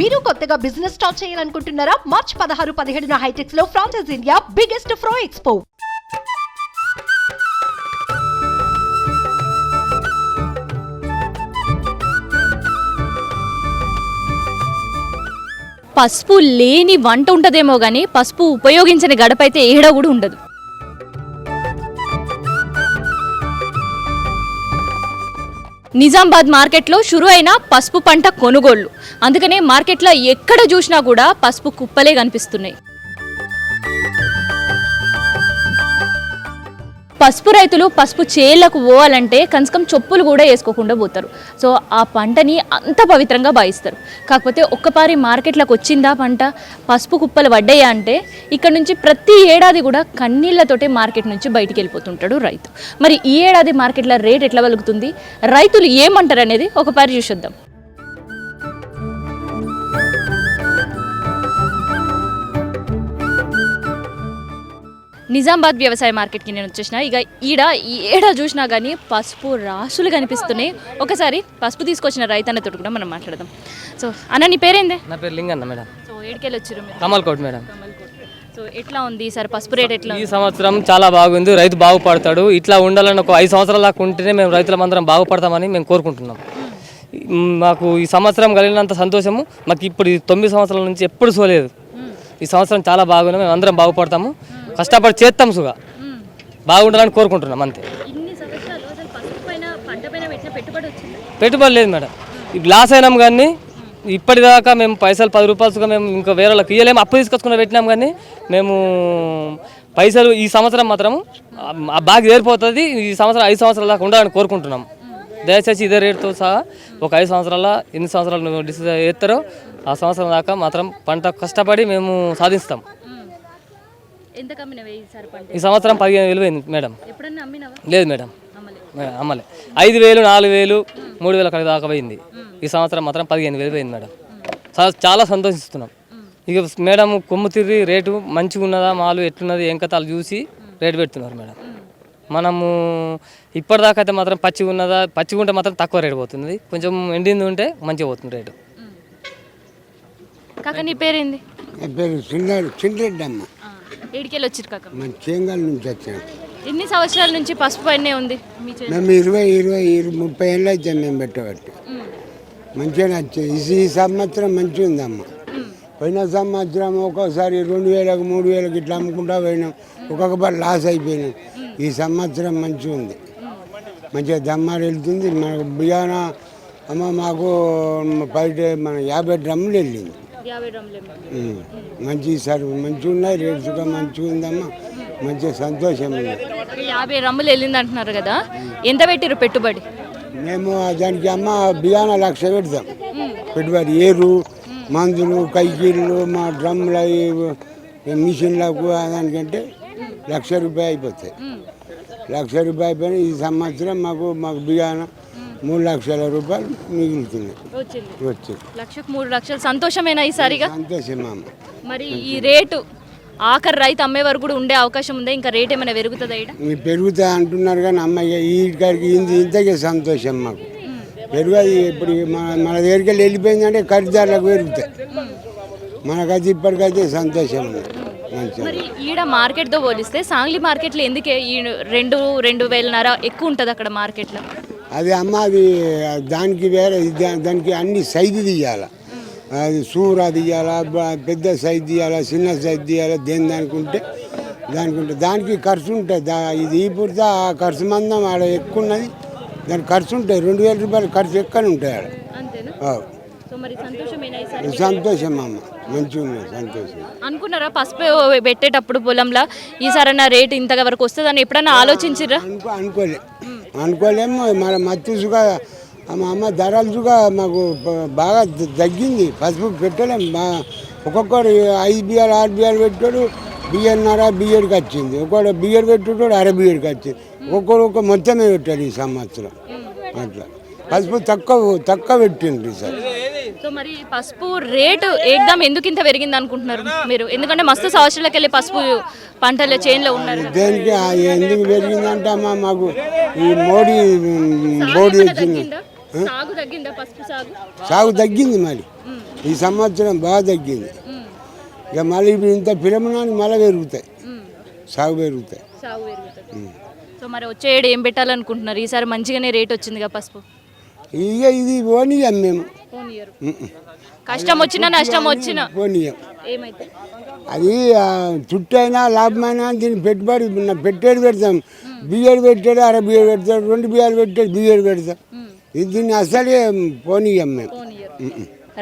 మీరు కొత్తగా business start చేయాలనుకుంటున్నారా? మార్చ్ పదహారు పదిహేడున హైటెక్స్లో ఫ్రాన్సెస్ ఇండియా బిగ్గెస్ట్ ఫ్రో ఎక్స్పో పసుపు లేని వంట ఉంటుందేమో కానీ పసుపు ఉపయోగించని గడప అయితే కూడా ఉండదు. నిజామాబాద్ మార్కెట్లో షురు అయిన పసుపు పంట కొనుగోళ్ళు. అందుకనే మార్కెట్లో ఎక్కడ చూసినా కూడా పసుపు కుప్పలే కనిపిస్తున్నాయి. పసుపు రైతులు పసుపు చేళ్ళకు పోవాలంటే కనీసం చెప్పులు కూడా వేసుకోకుండా పోతారు. సో ఆ పంటని అంత పవిత్రంగా భావిస్తారు. కాకపోతే ఒక్కపారి మార్కెట్లోకి వచ్చిందా పంట? పసుపు కుప్పలు పడ్డాయా అంటే ఇక్కడ నుంచి ప్రతి ఏడాది కూడా కన్నీళ్ళతోటే మార్కెట్ నుంచి బయటికి వెళ్ళిపోతుంటాడు రైతు. మరి ఈ ఏడాది మార్కెట్లో రేట్ ఎట్లా వెలుగుతుంది రైతులు ఏమంటారు అనేది ఒకపారి చూసొద్దాం. నిజామాబాద్ వ్యవసాయ మార్కెట్కి నేను వచ్చేసిన. ఇక ఈడ ఏడ చూసినా కానీ పసుపు రాసులు కనిపిస్తున్నాయి. ఒకసారి పసుపు తీసుకొచ్చిన రైతన్నతో కూడా మనం మాట్లాడదాం. సో అన్న నీ పేరేందే? నా పేరు లింగన్న మేడం. సో ఏడుకెళ్ళి వచ్చారు మీరు? కమల్ కోట్ మేడం సో ఎట్లా ఉంది ఈసారి పసుపు రేట్ ఎట్లా ఈ సంవత్సరం చాలా బాగుంది. రైతు బాగుపడతాడు. ఇట్లా ఉండాలని ఒక ఐదు సంవత్సరాల దాకా ఉంటేనే మేము రైతులమందరం బాగుపడతామని మేము కోరుకుంటున్నాం. మాకు ఈ సంవత్సరం కలిగినంత సంతోషము. మాకు ఇప్పుడు ఈ తొమ్మిది సంవత్సరాల నుంచి ఎప్పుడు సోలేదు. ఈ సంవత్సరం చాలా బాగుంది. మేము అందరం బాగుపడతాము. కష్టపడి చేస్తాం సుగా. బాగుండాలని కోరుకుంటున్నాం అంతే. పెట్టుబడి లేదు మేడం. లాస్ అయినాం కానీ ఇప్పటిదాకా మేము పైసలు పది రూపాయలుగా మేము ఇంకా వేరే వాళ్ళకి ఇవ్వలేము అప్పు తీసుకొచ్చుకుని పెట్టినాం కానీ మేము పైసలు ఈ సంవత్సరం మాత్రం ఆ బాగా ఏరిపోతుంది ఈ సంవత్సరం ఐదు సంవత్సరాల దాకా ఉండాలని కోరుకుంటున్నాం. దయచేసి ఇదే రేటుతో సహా ఒక ఐదు సంవత్సరాల ఎన్ని సంవత్సరాలు డిసైడ్ చేస్తారో ఆ సంవత్సరం దాకా మాత్రం పంట కష్టపడి మేము సాధిస్తాం. ఎంత ఈ సంవత్సరం పదిహేను వేలు పోయింది మేడం. ఎప్పుడన్నా అమ్మినవా? లేదు మేడం. అమ్మలే. ఐదు వేలు నాలుగు వేలు మూడు వేల అక్కడ దాకా పోయింది. ఈ సంవత్సరం మాత్రం పదిహేను వేలు పోయింది మేడం. చా- చాలా సంతోషిస్తున్నాం. ఇక మేడం కొమ్ము తిరిగి రేటు మంచిగా ఉన్నదా మాలు ఎట్లున్నది ఏం కథాలు చూసి రేటు పెడుతున్నారు మేడం. మనము ఇప్పటిదాకా అయితే మాత్రం పచ్చిగా ఉన్నదా పచ్చిగా ఉంటే మాత్రం తక్కువ రేటు పోతుంది. కొంచెం ఎండింది ఉంటే మంచిగా పోతుంది రేటు. కాక నీ పేరేంది? నా పేరు చిన్న చిన్నరెడ్డి అమ్మ. ఏడికెళ్ళి వచ్చిరు కాక? మన చేంగల్ నుంచి వచ్చాను ఎన్ని సంవత్సరాల నుంచి పసుపు పైనే ఉంది మీ మేము ఇరవై ఇరవై ఇరవై ముప్పై ఏళ్ళు అయితే మేము పెట్టబట్టి. మంచిగా నచ్చింది. ఈ- ఈ సంవత్సరం మంచిగా ఉందమ్మ. పోయిన సంవత్సరం ఒక్కోసారి రెండు వేలకు మూడు వేలకు ఇట్లా అమ్ముకుంటా పోయినాం. ఒక్కొక్కసారి లాస్ అయిపోయినాం. ఈ సంవత్సరం మంచిగా ఉంది. మంచిగా దమ్మారు వెళ్తుంది. మనకు బియ్యాన అమ్మ మాకు పది మన యాభై డ్రమ్ములు వెళ్ళింది. మంచి సార్ మంచిగా ఉన్నాయి రేట్స్ కూడా మంచిగా ఉందమ్మా. మంచిగా సంతోషం యాభై రమ్ములు వెళ్ళింది అంటున్నారు కదా ఎంత పెట్టిరు పెట్టుబడి? మేము దానికి అమ్మ బియ్యాన లక్ష పెడతాం. పెట్టుబడి ఏరు మందులు కైకీళ్ళు మా డ్రమ్ల మిషన్లకు దానికంటే లక్ష రూపాయలు అయిపోతాయి. లక్ష రూపాయలు అయిపోయినా ఈ సంవత్సరం మాకు మాకు బియ్యాన మూడు లక్షల రూపాయలు మిగులుతున్నాయి వచ్చింది. వచ్చి లక్షకు మూడు లక్షలు సంతోషమేనా ఈసారిగా సంతోషం మరి ఈ రేటు ఆఖరి రైతు అమ్మే వరకు కూడా ఉండే అవకాశం ఉందా? ఇంకా రేట్ ఏమైనా పెరుగుతుందా మీరు పెరుగుతా అంటున్నారు కానీ అమ్మాయి ఈ గారికి ఇంత ఇంతకే సంతోషం మాకు. పెరుగది ఇప్పుడు మన మన దగ్గరికి వెళ్ళి వెళ్ళిపోయిందంటే ఖరీదారులకు పెరుగుతాయి. మనకైతే ఇప్పటికైతే సంతోషం మరి ఈడ మార్కెట్తో పోలిస్తే సాంగ్లీ మార్కెట్లో ఎందుకే ఈ రెండు రెండు వేలన్నర ఎక్కువ ఉంటుంది అక్కడ మార్కెట్లో? అది అమ్మ అది దానికి వేరే దానికి అన్ని సైజు తీయాలి. అది సూర తీయాలా పెద్ద సైజు తీయాలా చిన్న సైజు తీయాలా దేని దానికి ఉంటే దానికి ఉంటే దానికి ఖర్చు ఉంటుంది దా ఇది ఈ పుడితే ఆ ఖర్చు మందం ఆడ ఎక్కువ ఉన్నది. దానికి ఖర్చు ఉంటాయి. రెండు వేల రూపాయలు ఖర్చు ఎక్కువ ఉంటాయి ఆడ. సో మరి సంతోషమేనా ఈసారి సంతోషం అమ్మ. మంచిగా ఉన్నది సంతోషం. అనుకున్నారా పసుపు పెట్టేటప్పుడు పొలంలో? ఈసారన్నా రేట్ ఇంతగా వరకు వస్తుందని ఎప్పుడన్నా ఆలోచించిర్రా? అనుకో అనుకోలే. అనుకోలేము మన మత్తుసుగా మా అమ్మ ధరలుగా మాకు బాగా ద- తగ్గింది. పసుపు పెట్టలేము మా ఒక్కొక్కడు ఐదు బియ్యాలు ఆరు బియ్యాలు పెట్టాడు బియ్యన్నర బియ్యడికి వచ్చింది. ఒక్కొక్కడు బియ్యడు పెట్టుకోడు అర బియ్యడికి వచ్చింది. ఒక్కొక్కడు ఒక మొత్తమే పెట్టాడు ఈ సంవత్సరం. అట్లా. పసుపు తక్కువ తక్కువ పెట్టిండ్రు సార్. సో మరి పసుపు రేటు ఏకదం ఎందుకు ఇంత పెరిగింది అనుకుంటున్నారు మీరు? ఎందుకంటే మస్తు సంవత్సరాలకు వెళ్ళి పసుపు పంటల చేన్లో ఉన్నారు. దేనికి ఆ ఎందుకు పెరిగిందంటే అమ్మ మాకు ఈ మోడీ ఏమన్నా వచ్చింది. తగ్గిందా? సాగు తగ్గిందా పసుపు సాగు? సాగు తగ్గింది మరి. ఈ సంవత్సరం బాగా తగ్గింది. ఇక మళ్ళీ ఇప్పుడు ఇంత పిలమనాన్ని మళ్ళీ పెరుగుతాయి. సాగు పెరుగుతాయి. సాగు పెరుగుతుంది సో మరి వచ్చే ఏడు ఏం పెట్టాలనుకుంటున్నారు? ఈసారి మంచిగానే రేట్ వచ్చిందిగా పసుపు. ఇక ఇది పోనీయం మేము. కష్టం వచ్చినా నష్టం వచ్చినా. పోనీయం. ఏమైతే? అది ఆ, చుట్టూ అయినా లాభమైనా దీన్ని పెట్టుబడి పెట్టేది పెడతాం. బియ్యడు పెట్టాడు అర బియ్యడు పెడతాడు రెండు బియ్యాలు పెట్టాడు బియ్యడు పెడతాం. ఇది దీన్ని అసలే పోనీయం మేము.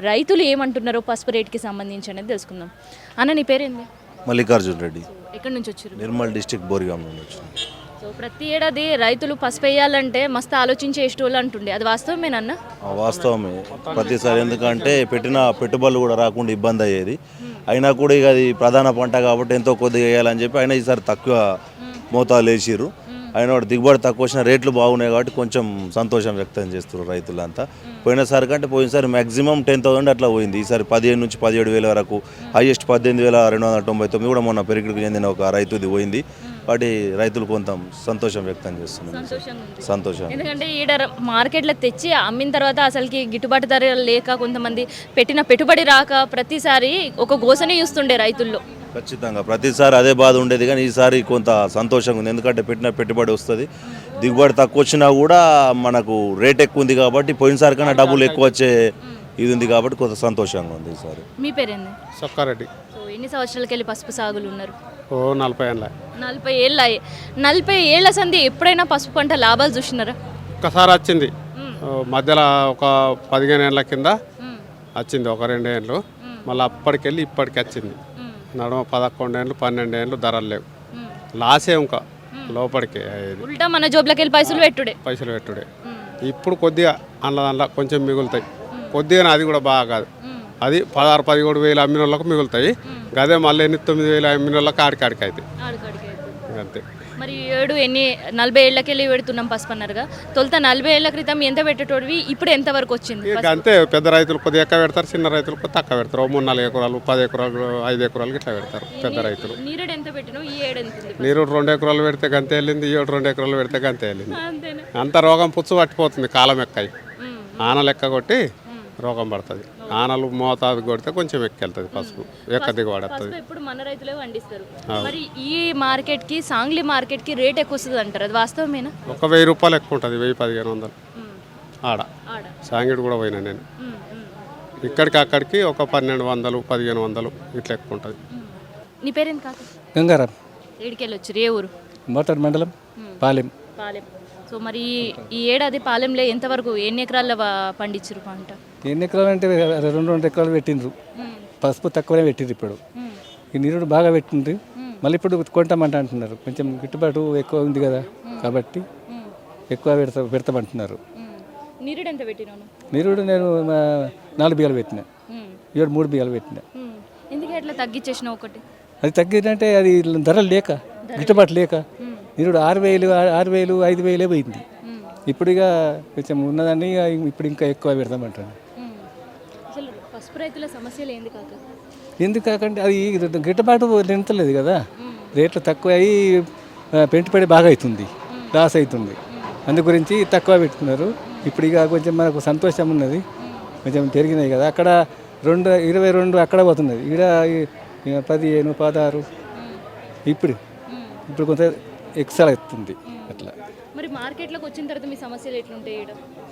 రైతులు ఏమంటున్నారో పసుపు రేట్కి సంబంధించి అనేది తెలుసుకుందాం. అన్న నీ పేరేంది? మల్లికార్జున్ రెడ్డి. ఎక్కడి నుంచి వచ్చారు? నిర్మల్ డిస్టిక్ బోరిగాం సో ప్రతి ఏడాది రైతులు పసుపు వేయాలంటే మస్తు ఆలోచించే వాళ్ళు అంటుండే. అది వాస్తవమేనన్న వాస్తవమే. ప్రతిసారి ఎందుకంటే పెట్టిన పెట్టుబడులు కూడా రాకుండా ఇబ్బంది అయ్యేది. అయినా కూడా ఇక అది ప్రధాన పంట కాబట్టి ఎంతో కొద్దిగా వేయాలని చెప్పి అయినా ఈసారి తక్కువ మోతాలు వేసిర్రు. అయినా వాడు దిగుబడి తక్కువ వచ్చిన రేట్లు బాగున్నాయి కాబట్టి కొంచెం సంతోషం వ్యక్తం చేస్తున్నారు రైతులంతా. పోయినసారి కంటే పోయినసారి మ్యాక్సిమం టెన్ థౌసండ్ అట్లా పోయింది. ఈసారి పదిహేను నుంచి పదిహేడు వేల వరకు హైయెస్ట్ పద్దెనిమిది వేల రెండు వందల తొంభై తొమ్మిది కూడా మొన్న పెరిగిడికి చెందిన ఒక రైతుది పోయింది. వాటి రైతులు కొంత సంతోషం వ్యక్తం చేస్తున్నారు. సంతోషం. ఎందుకంటే ఈడ మార్కెట్లో తెచ్చి అమ్మిన తర్వాత అసలుకి గిట్టుబాటు ధర లేక కొంతమంది పెట్టిన పెట్టుబడి రాక ప్రతిసారి ఒక గోసనే చూస్తుండే రైతుల్లో. ఖచ్చితంగా. ప్రతిసారి అదే బాధ ఉండేది. కానీ ఈసారి కొంత సంతోషంగా ఉంది. ఎందుకంటే పెట్టిన పెట్టుబడి వస్తుంది. దిగుబడి తక్కువ వచ్చినా కూడా మనకు రేట్ ఎక్కువ ఉంది కాబట్టి పోయినసారి కన్నా డబ్బులు ఎక్కువ వచ్చే ఇది ఉంది కాబట్టి కొంత సంతోషంగా ఉంది ఈసారి. మీ పేరేంది? సొక్కారెడ్డి. సో ఎన్ని సంవత్సరాలకి వెళ్ళి పసుపు సాగులు ఉన్నారు? ఓ నలభై ఏళ్ళ. నలభై ఏళ్ళ. నలభై ఏళ్ళ సంది ఎప్పుడైనా పసుపు పంట లాభాలు చూసినారా? ఒక్కసారి వచ్చింది. మధ్యలో ఒక పదిహేను ఏళ్ళ కింద వచ్చింది ఒక రెండు ఏళ్ళు. మళ్ళీ అప్పటికెళ్ళి ఇప్పటికి వచ్చింది. నడుమ పదకొండు ఏళ్ళు పన్నెండు ఏళ్ళు ధరలు లేవు. లాసే ఇంకా లోపలికి ఉల్టా మన జోబులకి వెళ్ళి పైసలు పెట్టుడే. పైసలు పెట్టుడే. ఇప్పుడు కొద్దిగా అందులో దాంట్లో కొంచెం మిగులుతాయి. కొద్దిగానే అది కూడా బాగా కాదు. అది పదహారు పదిహేడు వేలు అమ్మిన వాళ్ళకు మిగులుతాయి గదే మళ్ళీ ఎనిమిది తొమ్మిది వేలు అమ్మిన వాళ్ళకి ఆడికాడికి అవుతాయి అంతే. మరి ఏడు ఎన్ని నలభై ఏళ్ళకి వెళ్ళి పెడుతున్నాం పసుపు అన్నారుగా. తొలుత నలభై ఏళ్ళ క్రితం ఎంత పెట్టేటోడివి ఇప్పుడు ఎంత వరకు వచ్చింది అంతే పెద్ద రైతులు కొద్దిగా ఎక్కువ పెడతారు చిన్న రైతులు కొద్దిగా తక్కువ పెడతారు. మూడు నాలుగు ఎకరాలు పది ఎకరాలు ఐదు ఎకరాలు ఇట్లా పెడతారు పెద్ద రైతులు. నీరుడు ఎంత పెట్టినావు? ఈ ఏడు నీరు రెండు ఎకరాలు పెడితే గంతే వెళ్ళింది ఈ ఏడు రెండు ఎకరాలు పెడితే గంతే వెళ్ళింది. అంత రోగం పుచ్చు పట్టిపోతుంది కాలం ఎక్కాయి. ఆన లెక్క కొట్టి రోగం పడుతుంది. ఆనలు మోతాదు కొడితే కొంచెం ఎక్కెళ్తుంది పసుపు. ఎక్క దిగుబడి వస్తుంది ఎప్పుడు మన రైతులే పండిస్తారు. మరి ఈ మార్కెట్కి సాంగ్లీ మార్కెట్కి రేట్ ఎక్కువ వస్తుంది అంటారు. అది వాస్తవమేనా? ఒక వెయ్యి రూపాయలు ఎక్కువ ఉంటుంది వెయ్యి పదిహేను వందలు. ఆడ. ఆడ. సాంగిడి కూడా పోయినా నేను. ఇక్కడికి అక్కడికి ఒక పన్నెండు వందలు పదిహేను వందలు ఇట్లా ఎక్కువ ఉంటుంది నీ పేరేంటి కాక? గంగారాం. ఏడికెళ్ళి వచ్చారు ఏ ఊరు? మోటార్ మండలం పాలెం. పాలెం. సో మరి ఈ- ఈ ఏడాది పాలెంలో ఎంతవరకు ఎన్ని ఎకరాల పండించారు పంట? ఎన్ని ఎకరాలు అంటే రెండు రెండు ఎకరాలు పెట్టిండ్రు. పసుపు తక్కువనే పెట్టిండ్రు ఇప్పుడు. ఈ నీరుడు బాగా పెట్టిండ్రు. మళ్ళీ ఇప్పుడు కొంటామంట అంటున్నారు. కొంచెం గిట్టుబాటు ఎక్కువ ఉంది కదా కాబట్టి ఎక్కువ పెడతా పెడతామంటున్నారు. నీరుడు నేను నాలుగు బియ్యాలు పెట్టిన. ఏడు మూడు బియ్యాలు పెట్టిన. ఎందుకు తగ్గించేసిన ఒకటి? అది తగ్గిందంటే అది ధరలు లేక గిట్టుబాటు లేక. నీరుడు ఆరు వేలు ఆరు వేలు ఐదు వేలే పోయింది. ఇప్పుడు ఇక కొంచెం ఉన్నదాన్ని ఇప్పుడు ఇంకా ఎక్కువ పెడతామంటాను పసుపు రైతుల సమస్యలు ఏంది కాక? ఎందుకు కాకంటే అది గిట్టుబాటు నింతలేదు కదా. రేట్లు తక్కువ అయ్యి ఆ, పెట్టుబడి బాగా అవుతుంది లాస్ అవుతుంది. అందు గురించి తక్కువ పెట్టుకున్నారు. ఇప్పుడు ఇక కొంచెం మనకు సంతోషం ఉన్నది. కొంచెం పెరిగినాయి కదా. అక్కడ రెండు ఇరవై రెండు అక్కడ పోతున్నది. ఈ పదిహేను పదహారు. ఇప్పుడు ఇప్పుడు కొంత ఎక్సల్ అవుతుంది అట్లా. మరి మార్కెట్లోకి వచ్చిన తర్వాత మీ సమస్యలు ఎట్లుంటాయి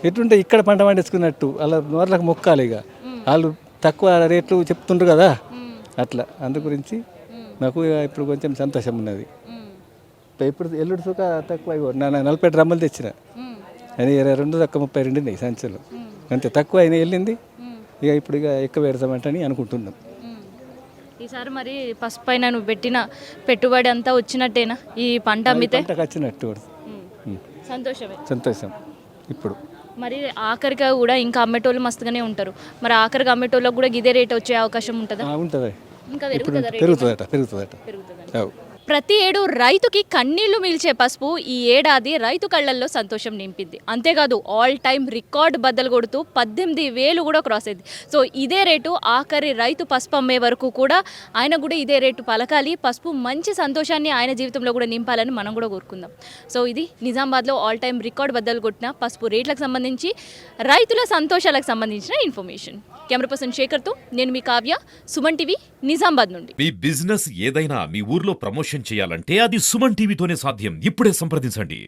ఎటుంటే ఇక్కడ పంట పండించుకున్నట్టు అలా నోర్లకు మొక్కాలి ఇక. వాళ్ళు తక్కువ రేట్లు చెప్తుండ్రు కదా. అట్లా. అందు గురించి నాకు ఇక ఇప్పుడు కొంచెం సంతోషం ఉన్నది. ఇప్పుడు ఎల్లుడు సుఖ తక్కువ నా నలభై డ్రమ్ములు తెచ్చిన. అని ఇరవై రెండు తక్కువ ముప్పై రెండు ఉన్నాయి సంచులు. అంతే తక్కువ అయినా వెళ్ళింది. ఇక ఇప్పుడు ఇక ఎక్కువ పెడతామంటని అనుకుంటున్నాం. ఈసారి మరి పసుపు పైన నువ్వు పెట్టిన పెట్టుబడి అంతా వచ్చినట్టేనా? ఈ పంట అమ్మితే? వచ్చినట్టు. సంతోషమే. సంతోషం. ఇప్పుడు. మరి ఆఖరిగా కూడా ఇంకా అమ్మేటోళ్ళు మస్తుగానే ఉంటారు. మరి ఆఖరికి అమ్మేటోళ్ళకి కూడా ఇదే రేట్ వచ్చే అవకాశం ఉంటుందా? ఉంటుంది. ఇంకా పెరుగుతుందా రేట్? పెరుగుతుందట పెరుగుతుందట. పెరుగుతుందా. ప్రతి ఏడు రైతుకి కన్నీళ్ళు మిల్చే పసుపు ఈ ఏడాది రైతు కళ్ళల్లో సంతోషం నింపింది. అంతేకాదు ఆల్ టైమ్ రికార్డ్ బద్దలు కొడుతూ పద్దెనిమిది వేలు కూడా క్రాస్ అయింది. సో ఇదే రేటు ఆఖరి రైతు పసుపు అమ్మే వరకు కూడా ఆయన కూడా ఇదే రేటు పలకాలి. పసుపు మంచి సంతోషాన్ని ఆయన జీవితంలో కూడా నింపాలని మనం కూడా కోరుకుందాం. సో ఇది నిజామాబాద్లో ఆల్ టైమ్ రికార్డ్ బద్దలు కొట్టిన పసుపు రేట్లకు సంబంధించి రైతుల సంతోషాలకు సంబంధించిన ఇన్ఫర్మేషన్ కెమెరా పర్సన్ శేఖర్తో నేను మీ కావ్య సుమన్ టీవీ నిజామాబాద్ నుండి. మీ బిజినెస్ ఏదైనా మీ ఊర్లో ప్రమోషన్ చేయాలంటే అది సుమన్ టీవీతోనే సాధ్యం. ఇప్పుడే సంప్రదించండి.